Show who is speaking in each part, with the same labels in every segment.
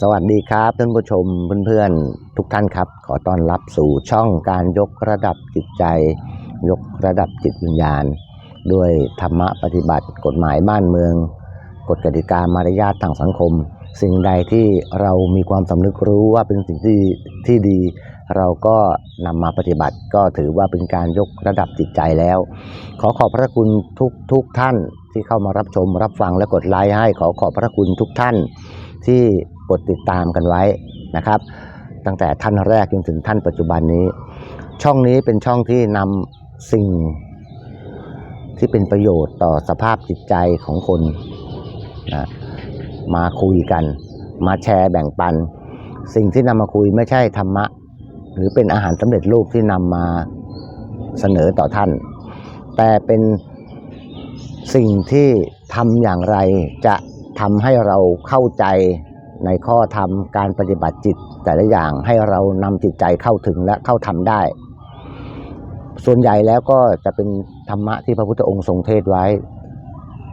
Speaker 1: สวัสดีครับท่านผู้ชมเพื่อนๆทุกท่านครับ ขอต้อนรับสู่ช่องการยกระดับจิตใจ ยกระดับจิตวิญญาณ ด้วยธรรมะปฏิบัติกฎหมายบ้านเมือง กฎกติกามารยาททางสังคม สิ่งใดที่เรามีความสำนึกรู้ว่าเป็นสิ่งที่ที่ดี เราก็นำมาปฏิบัติก็ถือว่าเป็นการยกระดับจิตใจแล้ว ขอขอบพระคุณทุกทุกท่านที่เข้ามารับชมรับฟังและกดไลค์ให้ขอขอบพระคุณทุกท่านที่ กดติดตามกันไว้นะครับ ตั้งแต่ท่านแรกจนถึงท่านปัจจุบันนี้ ช่องนี้เป็นช่องที่นำสิ่งที่เป็นประโยชน์ต่อสภาพจิตใจของคนนะมาคุยกัน มาแชร์แบ่งปัน สิ่งที่นำมาคุยไม่ใช่ธรรมะ หรือเป็นอาหารสำเร็จรูปที่นำมาเสนอต่อท่าน แต่เป็นสิ่งที่ทำอย่างไรจะทำให้เราเข้าใจ ในข้อธรรมการปฏิบัติจิตแต่ละอย่างให้เรานำจิตใจเข้าถึงและเข้าทำได้ ส่วนใหญ่แล้วก็จะเป็นธรรมะที่พระพุทธองค์ทรงเทศไว้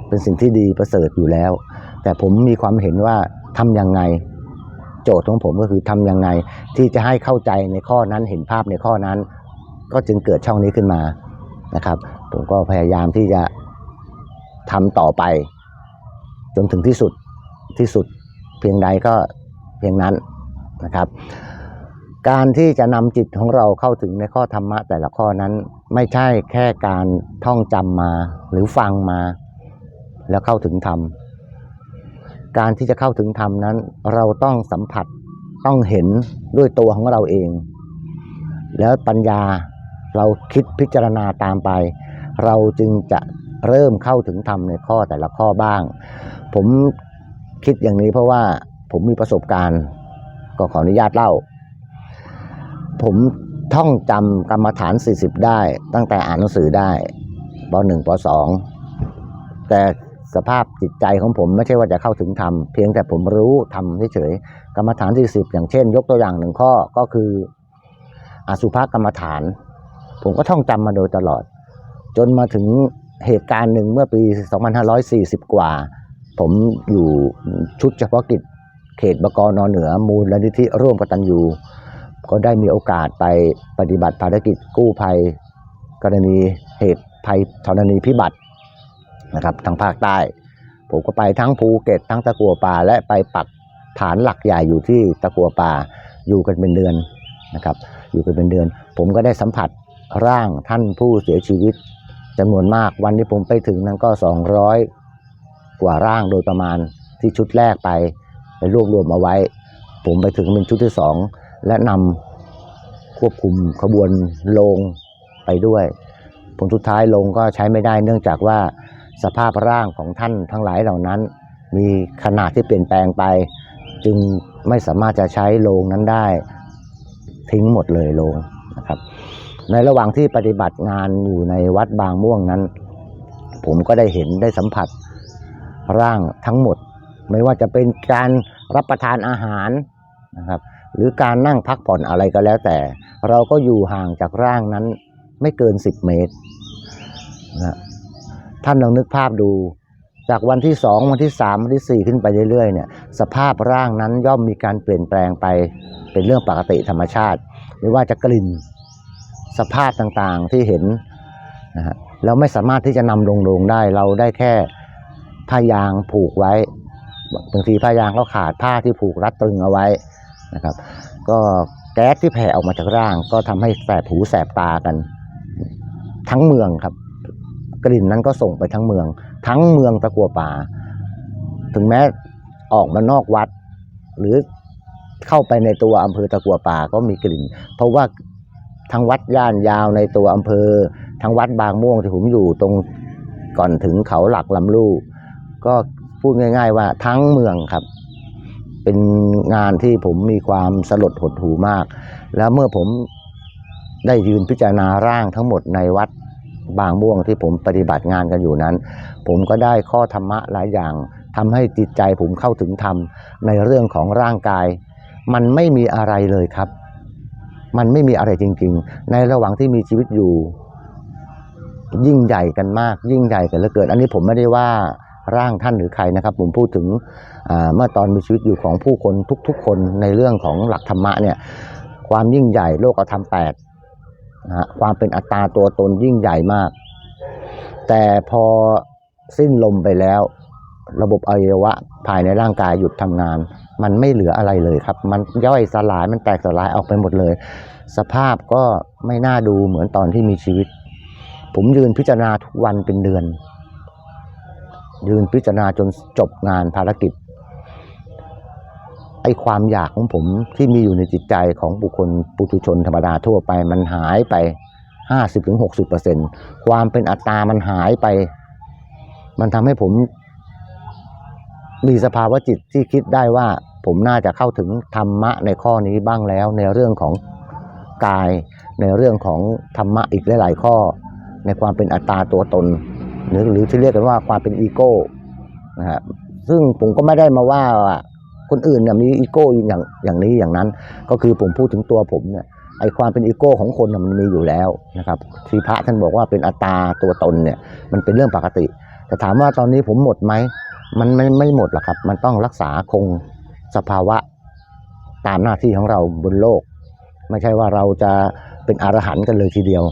Speaker 1: เป็นสิ่งที่ดีประเสริฐอยู่แล้ว แต่ผมมีความเห็นว่าทำยังไง โจทย์ของผมก็คือทำยังไง ที่จะให้เข้าใจในข้อนั้นเห็นภาพในข้อนั้น ก็จึงเกิดช่องนี้ขึ้นมานะครับ ผมก็พยายามที่จะทำต่อไป จนถึงที่สุดที่สุด เพียงใดก็เพียงนั้นนะครับ การที่จะนำจิตของเราเข้าถึงในข้อธรรมะแต่ละข้อนั้นไม่ใช่แค่การท่องจำมาหรือฟังมา แล้วเข้าถึงธรรม การที่จะเข้าถึงธรรมนั้น เราต้องสัมผัสต้องเห็นด้วยตัวของเราเอง แล้วปัญญาเราคิดพิจารณาตามไป เราจึงจะเริ่มเข้าถึงธรรมในข้อแต่ละข้อบ้าง ผม คิดอย่างนี้เพราะว่าผมมีประสบการณ์ ก็ขออนุญาตเล่า ผมท่องจำกรรมฐาน 40 ได้ ตั้งแต่อ่านหนังสือได้ป .1 ป .2 แต่สภาพจิตใจของผมไม่ใช่ว่าจะเข้าถึงธรรมเพียงแต่ผมรู้ทำเฉยๆกรรมฐาน40อย่างเช่น ยกตัวอย่างหนึ่งข้อก็คืออสุภกรรมฐาน ผมก็ท่องจำมาโดยตลอด จนมาถึงเหตุการณ์หนึ่งเมื่อปี 2540 กว่า ผมอยู่ชุดเฉพาะกิจเขตบกนเหนือมูลนิธิร่วมกตัญญูก็ได้มีโอกาสไปปฏิบัติภารกิจกู้ภัย กรณีเหตุภัยธรณีพิบัตินะครับทางภาคใต้ ผมก็ไปทั้งภูเก็ตทั้งตะกัวป่าและไปปักฐานหลักใหญ่อยู่ที่ตะกัวป่าอยู่กันเป็นเดือนนะครับ อยู่กันเป็นเดือน ผมก็ได้สัมผัสร่างท่านผู้เสียชีวิตจำนวนมากวันที่ผมไปถึงนั้นก็ 200 กว่าร่างโดยประมาณที่ชุดแรกไปไปรวบรวมเอาไว้ ผมไปถึงเป็นชุดที่สองและนำควบคุมขบวนลงไปด้วย ผลสุดท้ายลงก็ใช้ไม่ได้เนื่องจากว่าสภาพร่างของท่านทั้งหลายเหล่านั้น มีขนาดที่เปลี่ยนแปลงไป จึงไม่สามารถจะใช้โลงนั้นได้ ทิ้งหมดเลยโลงนะครับ ในระหว่างที่ปฏิบัติงานอยู่ในวัดบางม่วงนั้น ผมก็ได้เห็นได้สัมผัส ร่างทั้งหมด ไม่ว่าจะเป็นการรับประทานอาหารนะครับ หรือการนั่งพักผ่อนอะไรก็แล้วแต่ เราก็อยู่ห่างจากร่างนั้นไม่เกิน 10 เมตรนะท่านลองนึกภาพดู จากวันที่สองวันที่สามวันที่สี่ขึ้นไปเรื่อยๆเนี่ยสภาพร่างนั้นย่อมมีการเปลี่ยนแปลงไปเป็นเรื่องปกติธรรมชาติ ไม่ว่าจะกลิ่นสภาพต่างๆที่เห็นนะฮะเราไม่สามารถที่จะนำลงลงได้เราได้แค่ ผ้ายางผูกไว้บางทีผ้ายางก็ขาดผ้าที่ผูกรัดตึงเอาไว้นะครับ ก็แก๊สที่แผ่ออกมาจากร่าง ก็ทำให้แสบหูแสบตากัน ทั้งเมืองครับ กลิ่นนั้นก็ส่งไปทั้งเมือง ทั้งเมืองตะกัวป่า ถึงแม้ออกมานอกวัด หรือเข้าไปในตัวอำเภอตะกัวป่าก็มีกลิ่น เพราะว่าทั้งวัดย่านยาวในตัวอำเภอ ทั้งวัดบางม่วงที่ผมอยู่ตรงก่อนถึงเขาหลักลำลูก ก็พูดง่าย ๆ ว่าทั้งเมืองครับ เป็นงานที่ผมมีความสลดหดหูมาก แล้วเมื่อผมได้ยืนพิจารณาร่างทั้งหมดในวัดบางม่วงที่ผมปฏิบัติงานกันอยู่นั้น ผมก็ได้ข้อธรรมะหลายอย่างทำให้จิตใจผมเข้าถึงธรรมในเรื่องของร่างกาย มันไม่มีอะไรเลยครับ มันไม่มีอะไรจริง ๆ ในระหว่างที่มีชีวิตอยู่ ยิ่งใหญ่กันมาก ยิ่งใหญ่กันเหลือเกินอันนี้ผมไม่ได้ว่า ร่างท่านหรือใครนะครับ ผมพูดถึงเมื่อตอนมีชีวิตอยู่ของผู้คนทุกๆ คนในเรื่องของหลักธรรมะเนี่ยความยิ่งใหญ่โลกธรรมแปดนะฮะความเป็นอัตตาตัวตนยิ่งใหญ่มาก แต่พอสิ้นลมไปแล้ว ระบบอวัยวะภายในร่างกายหยุดทำงาน มันไม่เหลืออะไรเลยครับ มันย่อยสลายมันแตกสลายออกไปหมดเลย สภาพก็ไม่น่าดูเหมือนตอนที่มีชีวิต ผมยืนพิจารณาทุกวันเป็นเดือน ยืนพิจารณาจนจบงานภารกิจ ไอ้ความอยากของผมที่มีอยู่ในจิตใจของบุคคลปุถุชนธรรมดาทั่วไปมันหายไปห้าสิบถึงหกสิบเปอร์เซ็นความเป็นอัตตามันหายไป มันทำให้ผมมีสภาวะจิตที่คิดได้ว่าผมน่าจะเข้าถึงธรรมะในข้อนี้บ้างแล้ว ในเรื่องของกาย ในเรื่องของธรรมะอีกหลาย ๆ ข้อ ในความเป็นอัตตาตัวตน หรือหรือที่เรียกกันว่าความเป็นอีโก้นะฮะซึ่งผมก็ไม่ได้มาว่าคนอื่นเนี่ยมีอีโก้อย่างอย่างนี้อย่างนั้น ก็คือผมพูดถึงตัวผมเนี่ยไอความเป็นอีโก้ของคนน่ะมันมีอยู่แล้วนะครับที่พระท่านบอกว่าเป็นอัตตาตัวตนเนี่ยมันเป็นเรื่องปกติ แต่ถามว่าตอนนี้ผมหมดไหมมันไม่ไม่หมดหรอกครับ มันต้องรักษาคงสภาวะตามหน้าที่ของเราบนโลก ไม่ใช่ว่าเราจะเป็นอรหันต์กันเลยทีเดียว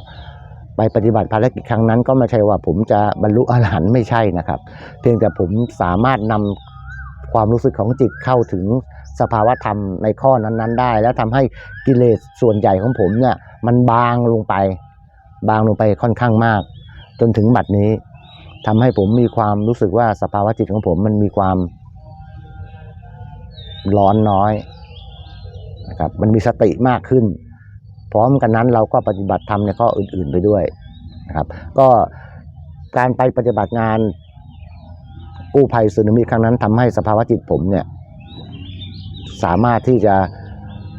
Speaker 1: ไปปฏิบัติภารกิจครั้งนั้น ก็ไม่ใช่ว่าผมจะบรรลุอรหันต์ไม่ใช่นะครับ เพียงแต่ผมสามารถนำความรู้สึกของจิตเข้าถึงสภาวะธรรมในข้อนั้นๆ ได้ แล้วทำให้กิเลสส่วนใหญ่ของผมเนี่ยมันบางลงไป บางลงไปค่อนข้างมาก จนถึงบัดนี้ทำให้ผมมีความรู้สึกว่าสภาวะจิตของผมมันมีความร้อนน้อยนะครับมันมีสติมากขึ้น พร้อมกันนั้นเราก็ปฏิบัติธรรมในข้ออื่น ๆไปด้วยนะครับ ก็การไปปฏิบัติงานกู้ภัยสึนามิครั้งนั้นทำให้สภาวะจิตผมเนี่ย สามารถที่จะ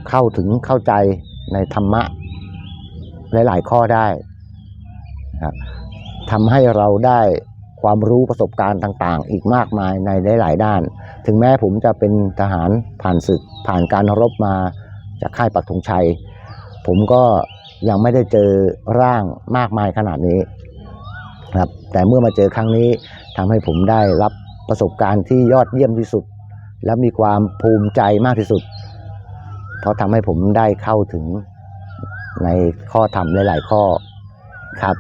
Speaker 1: เข้าถึงเข้าใจในธรรมะหลาย ๆ ข้อได้นะครับทำให้เราได้ความรู้ประสบการณ์ต่าง ๆ อีกมากมายในหลาย ๆ ด้าน ถึงแม้ผมจะเป็นทหารผ่านศึกผ่านการรบมาจากค่ายปักธงชัย ผมก็ยังไม่ได้เจอร่างมากมายขนาดนี้ครับ แต่เมื่อมาเจอครั้งนี้ทำให้ผมได้รับประสบการณ์ที่ยอดเยี่ยมที่สุด และมีความภูมิใจมากที่สุด เพราะทำให้ผมได้เข้าถึงในข้อธรรมหลาย ๆ ข้อครับ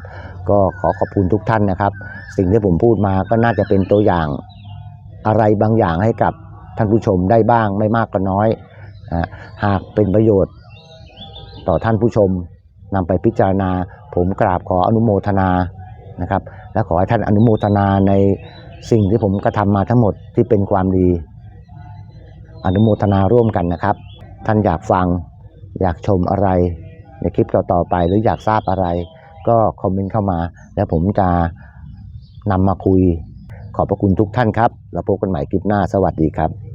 Speaker 1: ก็ขอขอบคุณทุกท่านนะครับ สิ่งที่ผมพูดมาก็น่าจะเป็นตัวอย่างอะไรบางอย่างให้กับท่านผู้ชมได้บ้างไม่มากก็น้อย หากเป็นประโยชน์ ต่อท่านผู้ชมนำไปพิจารณา ผมกราบขออนุโมทนานะครับ และขอให้ท่านอนุโมทนาในสิ่งที่ผมกระทำมาทั้งหมดที่เป็นความดี อนุโมทนาร่วมกันนะครับ ท่านอยากฟังอยากชมอะไร ในคลิปต่อๆไปหรืออยากทราบอะไร ก็คอมเมนต์เข้ามา แล้วผมจะนำมาคุย ขอบพระคุณทุกท่านครับ แล้วพบกันใหม่คลิปหน้าสวัสดีครับ